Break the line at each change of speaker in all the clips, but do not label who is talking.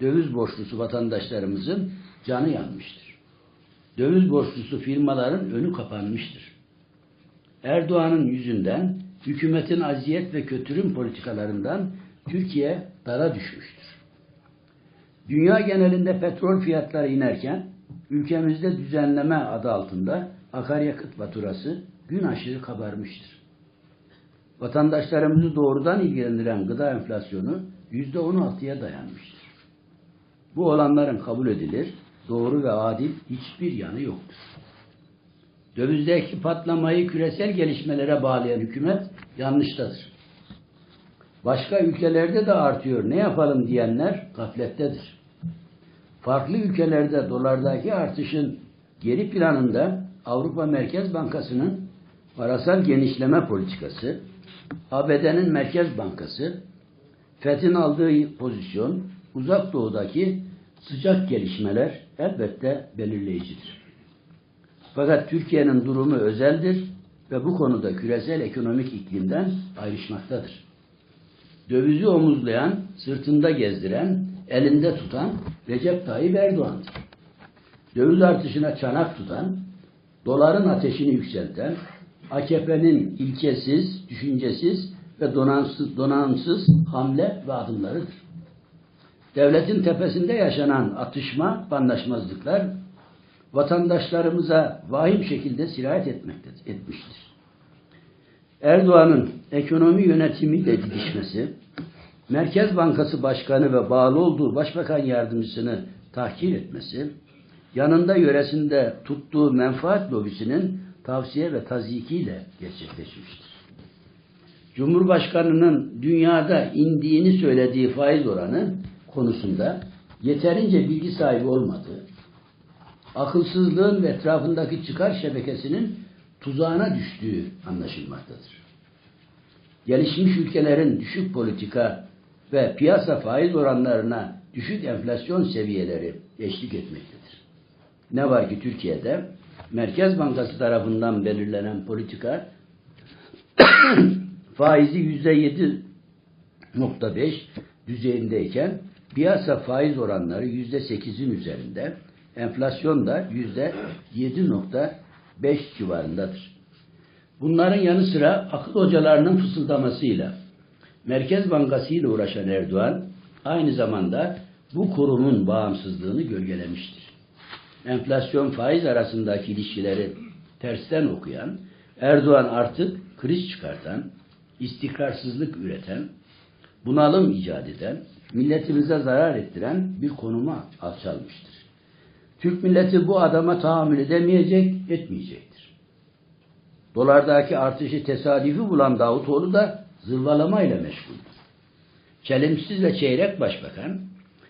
döviz borçlusu vatandaşlarımızın canı yanmıştır. Döviz borçlusu firmaların önü kapanmıştır. Erdoğan'ın yüzünden hükümetin aziyet ve kötürüm politikalarından Türkiye dara düşmüştür. Dünya genelinde petrol fiyatları inerken ülkemizde düzenleme adı altında akaryakıt faturası gün aşırı kabarmıştır. Vatandaşlarımızı doğrudan ilgilendiren gıda enflasyonu yüzde 16'ya dayanmıştır. Bu olanların kabul edilir, doğru ve adil hiçbir yanı yoktur. Dövizdeki patlamayı küresel gelişmelere bağlayan hükümet yanlıştadır. Başka ülkelerde de artıyor, ne yapalım diyenler gaflettedir. Farklı ülkelerde dolardaki artışın geri planında Avrupa Merkez Bankası'nın parasal genişleme politikası, ABD'nin Merkez Bankası, FED'in aldığı pozisyon, uzak doğudaki sıcak gelişmeler elbette belirleyicidir. Fakat Türkiye'nin durumu özeldir ve bu konuda küresel ekonomik iklimden ayrışmaktadır. Dövizi omuzlayan, sırtında gezdiren, elinde tutan Recep Tayyip Erdoğan'dır. Döviz artışına çanak tutan, doların ateşini yükselten, AKP'nin ilkesiz, düşüncesiz ve donanımsız, donanımsız hamle ve adımlarıdır. Devletin tepesinde yaşanan atışma, anlaşmazlıklar vatandaşlarımıza vahim şekilde sirayet etmektedir, etmiştir. Erdoğan'ın ekonomi yönetimiyle didişmesi, Merkez Bankası Başkanı ve bağlı olduğu Başbakan Yardımcısını tahkir etmesi, yanında yöresinde tuttuğu menfaat lobisinin tavsiye ve tazikiyle gerçekleşmiştir. Cumhurbaşkanının dünyada indiğini söylediği faiz oranı konusunda yeterince bilgi sahibi olmadığı, akılsızlığın ve etrafındaki çıkar şebekesinin tuzağına düştüğü anlaşılmaktadır. Gelişmiş ülkelerin düşük politika ve piyasa faiz oranlarına düşük enflasyon seviyeleri eşlik etmektedir. Ne var ki Türkiye'de Merkez Bankası tarafından belirlenen politika faizi yüzde yedi nokta beş düzeyindeyken piyasa faiz oranları yüzde sekizin üzerinde, enflasyon da yüzde yedi nokta beş civarındadır. Bunların yanı sıra akıl hocalarının fısıldamasıyla Merkez Bankası ile uğraşan Erdoğan aynı zamanda bu kurumun bağımsızlığını gölgelemiştir. Enflasyon faiz arasındaki ilişkileri tersten okuyan, Erdoğan artık kriz çıkartan, istikrarsızlık üreten, bunalım icat eden, milletimize zarar ettiren bir konuma alçalmıştır. Türk milleti bu adama tahammül edemeyecek, etmeyecektir. Dolardaki artışı tesadüfi bulan Davutoğlu da zırvalamayla meşguldür. Çelimsiz ve çeyrek başbakan,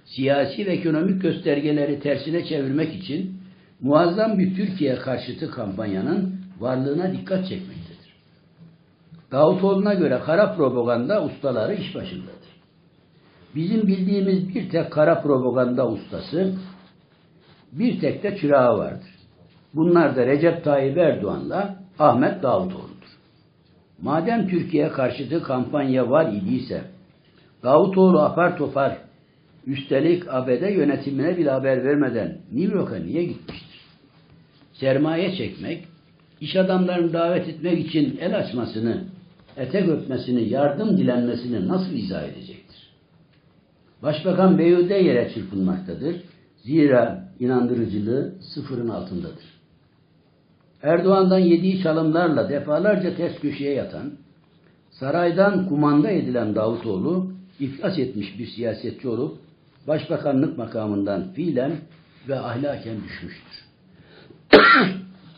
siyasi ve ekonomik göstergeleri tersine çevirmek için muazzam bir Türkiye karşıtı kampanyanın varlığına dikkat çekmektedir. Davutoğlu'na göre kara propaganda ustaları iş başındadır. Bizim bildiğimiz bir tek kara propaganda ustası, bir tek de çırağı vardır. Bunlar da Recep Tayyip Erdoğan'la Ahmet Davutoğlu'dur. Madem Türkiye karşıtı kampanya var idiyse, Davutoğlu apar topar, üstelik ABD yönetimine bile haber vermeden New York'a niye gitmiştir? Sermaye çekmek, iş adamlarını davet etmek için el açmasını, etek öpmesini, yardım dilenmesini nasıl izah edecektir? Başbakan Beyhude yere çırpınmaktadır. Zira inandırıcılığı sıfırın altındadır. Erdoğan'dan yediği çalımlarla defalarca ters köşeye yatan, saraydan kumanda edilen Davutoğlu, iflas etmiş bir siyasetçi olup, başbakanlık makamından fiilen ve ahlaken düşmüştür.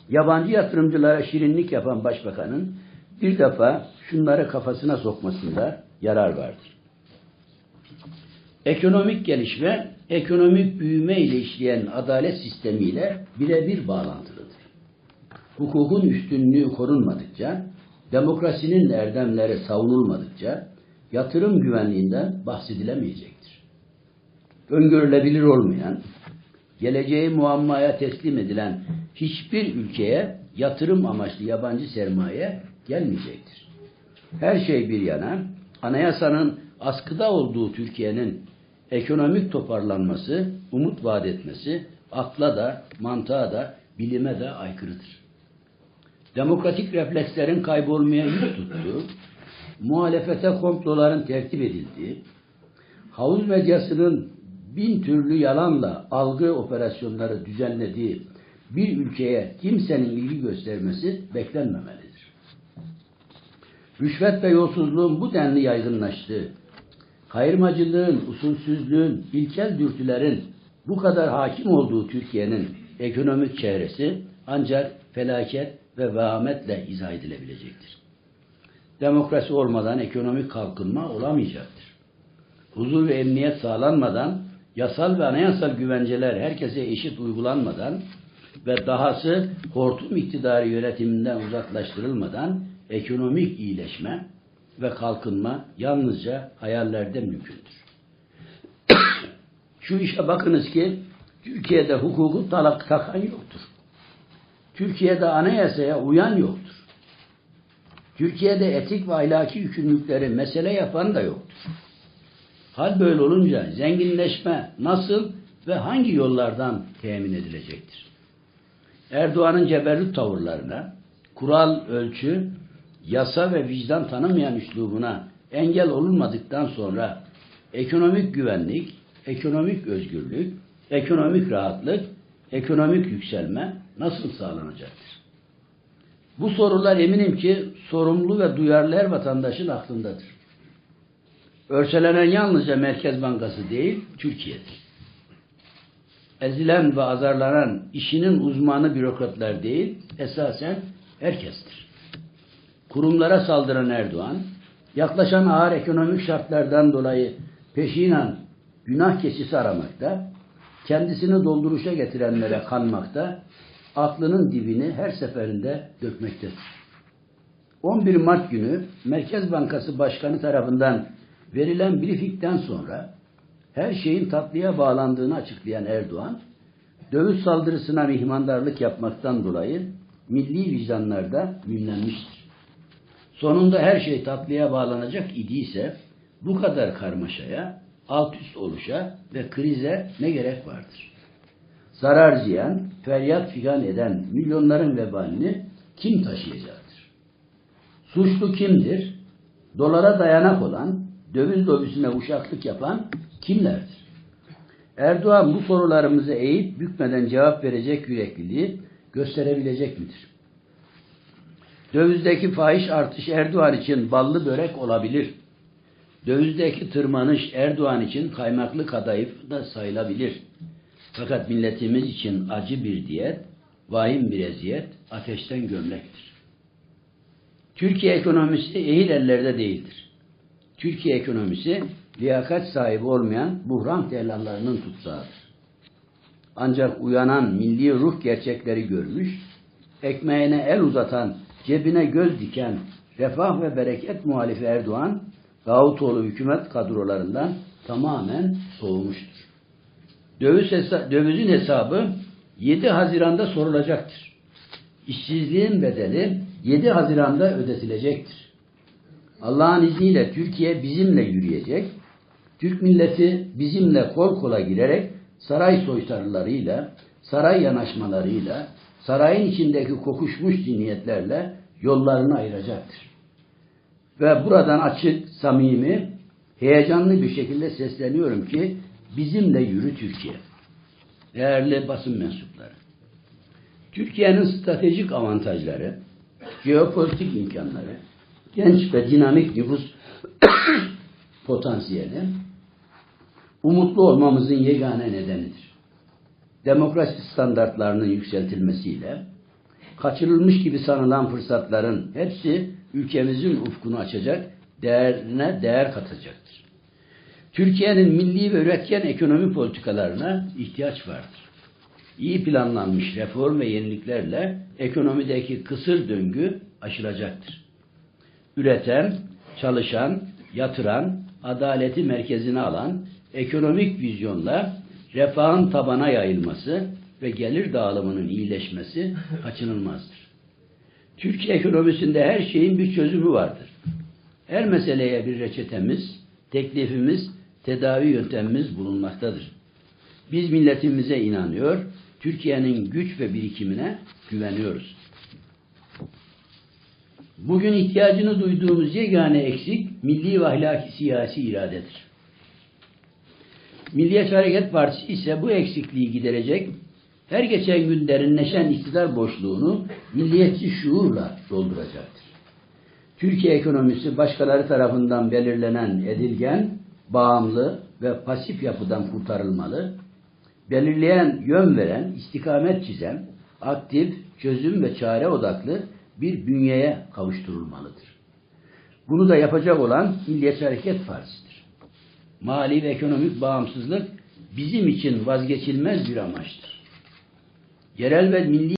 Yabancı yatırımcılara şirinlik yapan başbakanın bir defa şunları kafasına sokmasında yarar vardır. Ekonomik gelişme, ekonomik büyüme ile işleyen adalet sistemiyle birebir bağlantılıdır. Hukukun üstünlüğü korunmadıkça, demokrasinin erdemleri savunulmadıkça, yatırım güvenliğinden bahsedilemeyecektir. Öngörülebilir olmayan, geleceği muammaya teslim edilen hiçbir ülkeye yatırım amaçlı yabancı sermaye gelmeyecektir. Her şey bir yana, anayasanın askıda olduğu Türkiye'nin ekonomik toparlanması, umut vaat etmesi akla da, mantığa da, bilime de aykırıdır. Demokratik reflekslerin kaybolmaya yüz tuttuğu, muhalefete komploların tertip edildiği, havuz medyasının bin türlü yalanla algı operasyonları düzenlediği bir ülkeye kimsenin ilgi göstermesi beklenmemelidir. Rüşvet ve yolsuzluğun bu denli yaygınlaştığı, kayırmacılığın, usulsüzlüğün, ilkel dürtülerin bu kadar hakim olduğu Türkiye'nin ekonomik çehresi ancak felaket ve vehametle izah edilebilecektir. Demokrasi olmadan ekonomik kalkınma olamayacaktır. Huzur ve emniyet sağlanmadan, yasal ve anayasal güvenceler herkese eşit uygulanmadan ve dahası hortum iktidarı yönetiminden uzaklaştırılmadan ekonomik iyileşme ve kalkınma yalnızca hayallerde mümkündür. Şu işe bakınız ki Türkiye'de hukuku talak takan yoktur. Türkiye'de anayasaya uyan yoktur. Türkiye'de etik ve ahlaki yükümlülükleri mesele yapan da yoktur. Hal böyle olunca zenginleşme nasıl ve hangi yollardan temin edilecektir? Erdoğan'ın ceberrut tavırlarına, kural, ölçü, yasa ve vicdan tanımayan üslubuna engel olunmadıktan sonra ekonomik güvenlik, ekonomik özgürlük, ekonomik rahatlık, ekonomik yükselme nasıl sağlanacaktır? Bu sorular eminim ki sorumlu ve duyarlı her vatandaşın aklındadır. Örselenen yalnızca Merkez Bankası değil, Türkiye'dir. Ezilen ve azarlanan işinin uzmanı bürokratlar değil, esasen herkestir. Kurumlara saldıran Erdoğan, yaklaşan ağır ekonomik şartlardan dolayı peşinen günah keçisi aramakta, kendisini dolduruşa getirenlere kanmakta, aklının dibini her seferinde dökmektedir. 11 Mart günü Merkez Bankası Başkanı tarafından verilen briefingden sonra her şeyin tatlıya bağlandığını açıklayan Erdoğan, döviz saldırısına mihmandarlık yapmaktan dolayı milli vicdanlarda münlenmiştir. Sonunda her şey tatlıya bağlanacak idiyse bu kadar karmaşaya, alt üst oluşa ve krize ne gerek vardır? Zarar ziyan, feryat figan eden milyonların vebalini kim taşıyacaktır? Suçlu kimdir? Dolara dayanak olan, döviz lobisine uşaklık yapan kimlerdir? Erdoğan bu sorularımızı eğip bükmeden cevap verecek yürekliliği gösterebilecek midir? Dövizdeki fahiş artış Erdoğan için ballı börek olabilir. Dövizdeki tırmanış Erdoğan için kaymaklı kadayıf da sayılabilir. Fakat milletimiz için acı bir diyet, vahim bir eziyet, ateşten gömlektir. Türkiye ekonomisi ehil ellerde değildir. Türkiye ekonomisi liyakat sahibi olmayan buhran tellallarının tutsağıdır. Ancak uyanan milli ruh gerçekleri görmüş, ekmeğine el uzatan, cebine göz diken refah ve bereket muhalifi Erdoğan, Davutoğlu hükümet kadrolarından tamamen soğumuştur. Döviz hesa dövizin hesabı 7 Haziran'da sorulacaktır. İşsizliğin bedeli 7 Haziran'da ödetilecektir. Allah'ın izniyle Türkiye bizimle yürüyecek. Türk milleti bizimle kol kola girerek saray soytarılarıyla, saray yanaşmalarıyla, sarayın içindeki kokuşmuş zihniyetlerle yollarını ayıracaktır. Ve buradan açık, samimi, heyecanlı bir şekilde sesleniyorum ki bizimle yürü Türkiye. Değerli basın mensupları. Türkiye'nin stratejik avantajları, jeopolitik imkanları, genç ve dinamik nüfus potansiyeli umutlu olmamızın yegane nedenidir. Demokrasi standartlarının yükseltilmesiyle kaçırılmış gibi sanılan fırsatların hepsi ülkemizin ufkunu açacak, değerine değer katacaktır. Türkiye'nin milli ve üretken ekonomi politikalarına ihtiyaç vardır. İyi planlanmış reform ve yeniliklerle ekonomideki kısır döngü aşılacaktır. Üreten, çalışan, yatıran, adaleti merkezine alan ekonomik vizyonla refahın tabana yayılması ve gelir dağılımının iyileşmesi kaçınılmazdır. Türkiye ekonomisinde her şeyin bir çözümü vardır. Her meseleye bir reçetemiz, teklifimiz tedavi yöntemimiz bulunmaktadır. Biz milletimize inanıyor, Türkiye'nin güç ve birikimine güveniyoruz. Bugün ihtiyacını duyduğumuz yegane eksik milli ve ahlaki siyasi iradedir. Milliyetçi Hareket Partisi ise bu eksikliği giderecek, her geçen gün derinleşen iktidar boşluğunu milliyetçi şuurla dolduracaktır. Türkiye ekonomisi başkaları tarafından belirlenen edilgen, bağımlı ve pasif yapıdan kurtarılmalı, belirleyen, yön veren, istikamet çizen, aktif, çözüm ve çare odaklı bir bünyeye kavuşturulmalıdır. Bunu da yapacak olan Milliyetçi Hareket Partisi'dir. Mali ve ekonomik bağımsızlık bizim için vazgeçilmez bir amaçtır. Yerel ve milli